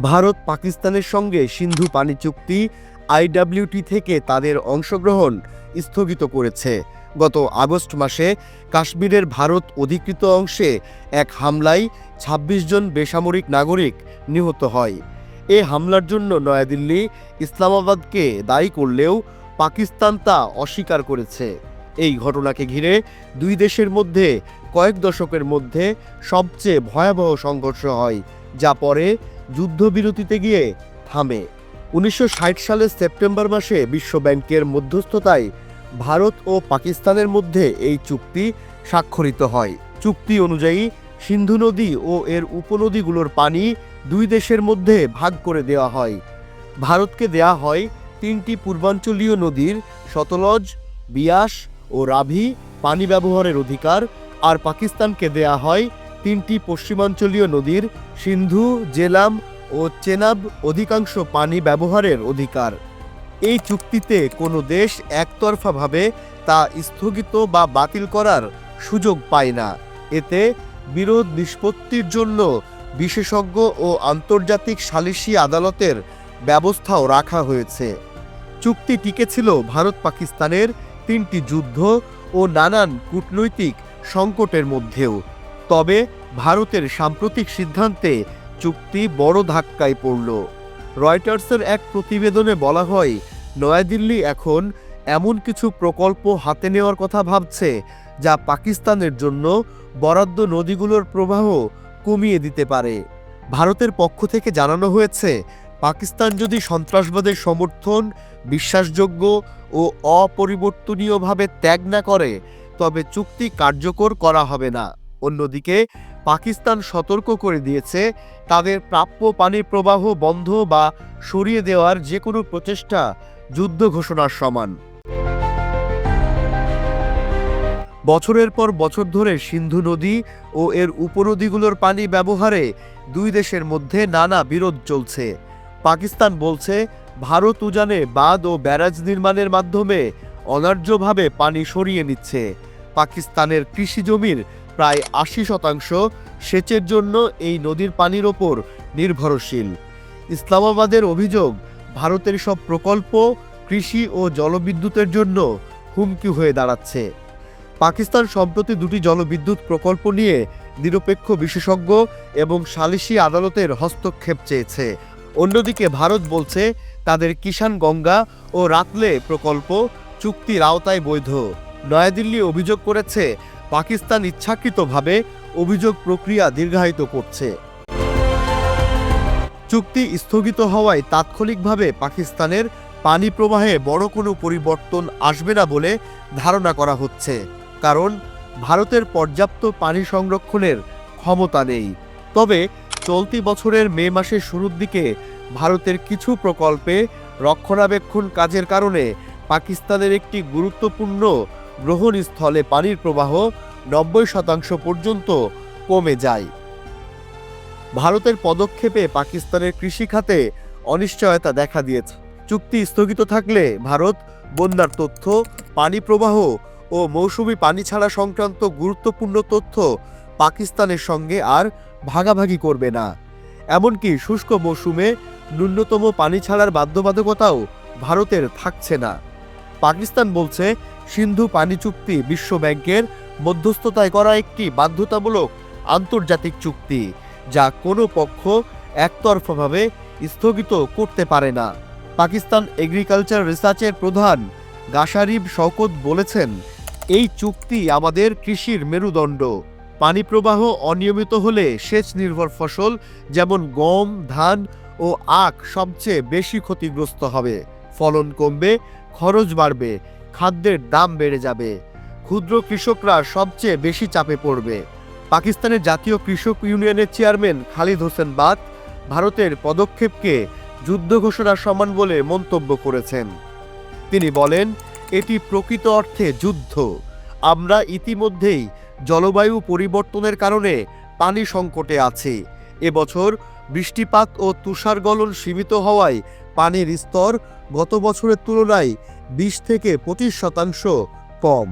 ভারত পাকিস্তানের সঙ্গে সিন্ধু পানি চুক্তি আইডব্লিউটি থেকে তাদের অংশগ্রহণ স্থগিত করেছে। গত আগস্ট মাসে কাশ্মীরের ভারত অধিকৃত অংশে এক হামলায় ২৬ জন বেসামরিক নাগরিক নিহত হয়। এ হামলার জন্য নয়াদিল্লি ইসলামাবাদকে দায়ী করলেও পাকিস্তান তা অস্বীকার করেছে। এই ঘটনাকে ঘিরে দুই দেশের মধ্যে কয়েক দশকের মধ্যে সবচেয়ে ভয়াবহ সংঘর্ষ হয়, যা পরে যুদ্ধবিরতিতে গিয়ে থামে। উনিশশো সালের সেপ্টেম্বর মাসে বিশ্বব্যাংকের মধ্যস্থতায় ভারত ও পাকিস্তানের মধ্যে এই চুক্তি স্বাক্ষরিত হয়। চুক্তি অনুযায়ী সিন্ধু নদী ও এর উপনদীগুলোর পানি দুই দেশের মধ্যে ভাগ করে দেওয়া হয়। ভারতকে দেয়া হয় তিনটি পূর্বাঞ্চলীয় নদীর সতলজ বিয়াস ও রাভি পানি ব্যবহারের অধিকার, আর পাকিস্তানকে দেয়া হয় তিনটি পশ্চিমাঞ্চলীয় নদীর সিন্ধু, জেলাম ও চেনাব অধিকাংশ পানি ব্যবহারের অধিকার। এই চুক্তিতে কোনো দেশ একতরফাভাবে তা স্থগিত বা বাতিল করার সুযোগ পায় না। এতে বিরোধ নিষ্পত্তির জন্য বিশেষজ্ঞ ও আন্তর্জাতিক সালিসি আদালতের ব্যবস্থাও রাখা হয়েছে। চুক্তি টিকেছিল ভারত পাকিস্তানের তিনটি যুদ্ধ ও নানান কূটনৈতিক সংকটের মধ্যেও। তবে ভারতের সাম্প্রতিক সিদ্ধান্তে চুক্তি বড় ধাক্কায় পড়ল। রয়টার্সের এক প্রতিবেদনে বলা হয়, নয়াদিল্লি এখন এমন কিছু প্রকল্প হাতে নেওয়ার কথা ভাবছে, যা পাকিস্তানের জন্য বরাদ্দ নদীগুলোর প্রবাহ কমিয়ে দিতে পারে। ভারতের পক্ষ থেকে জানানো হয়েছে, পাকিস্তান যদি সন্ত্রাসবাদের সমর্থন, বিশ্বাসযোগ্য ও অপরিবর্তনীয়ভাবে ত্যাগ না করে, তবে চুক্তি কার্যকর করা হবে না। অন্যদিকে পাকিস্তান সতর্ক করে দিয়েছে তাদের প্রাপ্য পানি প্রবাহ বন্ধ বা সরিয়ে দেওয়ার যে কোনো প্রচেষ্টা যুদ্ধ ঘোষণার সমান। বছরের পর বছর ধরে সিন্ধু নদী ও এর উপনদীগুলোর পানি ব্যবহারে দুই দেশের মধ্যে নানা বিরোধ চলছে। পাকিস্তান বলছে, ভারত উজানে বাঁধ ও ব্যারাজ নির্মাণের মাধ্যমে অনার্যভাবে পানি সরিয়ে নিচ্ছে। পাকিস্তানের কৃষি জমির প্রায় আশি শতাংশ সেচের জন্য এই নদীর পানির ওপর নির্ভরশীল। ইসলামাবাদের অভিযোগ, ভারতের সব প্রকল্প কৃষি ও জলবিদ্যুতের জন্য হুমকি হয়ে দাঁড়াচ্ছে। পাকিস্তান সম্প্রতি দুটি জলবিদ্যুৎ প্রকল্প নিয়ে নিরপেক্ষ বিশেষজ্ঞ এবং সালিসি আদালতের হস্তক্ষেপ চেয়েছে। অন্যদিকে ভারত বলছে, তাদের কিষাণ গঙ্গা ও রাতলে প্রকল্প চুক্তির আওতায় বৈধ। নয়াদিল্লি অভিযোগ করেছে পাকিস্তান ইচ্ছাকৃতভাবে অভিযোগ প্রক্রিয়া দীর্ঘায়িত করছে। চুক্তি স্থগিত হওয়ায় তাৎক্ষণিকভাবে পাকিস্তানের পানি প্রবাহে বড় কোনো পরিবর্তন আসবে না বলে ধারণা করা হচ্ছে, কারণ ভারতের পর্যাপ্ত পানি সংরক্ষণের ক্ষমতা নেই। তবে চলতি বছরের মে মাসের শুরুর দিকে ভারতের কিছু প্রকল্পে রক্ষণাবেক্ষণ কাজের কারণে পাকিস্তানের একটি গুরুত্বপূর্ণ গ্রহণস্থলে পানির প্রবাহ নব্বই শতাংশ পর্যন্ত কমে যায়। ভারতের পদক্ষেপে পাকিস্তানের কৃষি খাতে অনিশ্চয়তা দেখা দিয়েছে। চুক্তি স্থগিত থাকলে ভারত বন্যার তথ্য, পানি প্রবাহ ও মৌসুমি পানি ছাড়া সংক্রান্ত গুরুত্বপূর্ণ তথ্য পাকিস্তানের সঙ্গে আর ভাগাভাগি করবে না। এমনকি শুষ্ক মৌসুমে ন্যূনতম পানি ছাড়ার বাধ্যবাধকতাও ভারতের থাকছে না। পাকিস্তান বলছে সিন্ধু পানি চুক্তি বিশ্ব ব্যাংকের মধ্যস্থতায় করা একটি বাধ্যতামূলক আন্তর্জাতিক চুক্তি, যা কোনো পক্ষ একতরফাভাবে স্থগিত করতে পারে না। পাকিস্তান এগ্রিকালচার রিসার্চের প্রধান গাশারিব শওকত বলেছেন, এই চুক্তি আমাদের কৃষির মেরুদণ্ড। পানি প্রবাহ অনিয়মিত হলে সেচ নির্ভর ফসল, যেমন গম, ধান ও আখ, সবচেয়ে বেশি ক্ষতিগ্রস্ত হবে। ফলন কমবে, খরচ বাড়বে। খাদ্যের দাম বেড়ে যাবে। ক্ষুদ্র কৃষকরা সবচেয়ে বেশি চাপে পড়বে। পাকিস্তানের জাতীয় কৃষক ইউনিয়নের চেয়ারম্যান খালিদ হোসেন বাত ভারতের পদক্ষেপকে যুদ্ধ ঘোষণার সমান বলে মন্তব্য করেছেন। তিনি বলেন, এটি প্রকৃত অর্থে যুদ্ধ। আমরা ইতিমধ্যেই জলবায়ু পরিবর্তনের কারণে পানি সংকটে আছি। এবছর বৃষ্টিপাত ও তুষার গলন সীমিত হওয়ায় পানির স্তর গত বছরের তুলনায় বিশ থেকে পঁচিশ শতাংশ কম।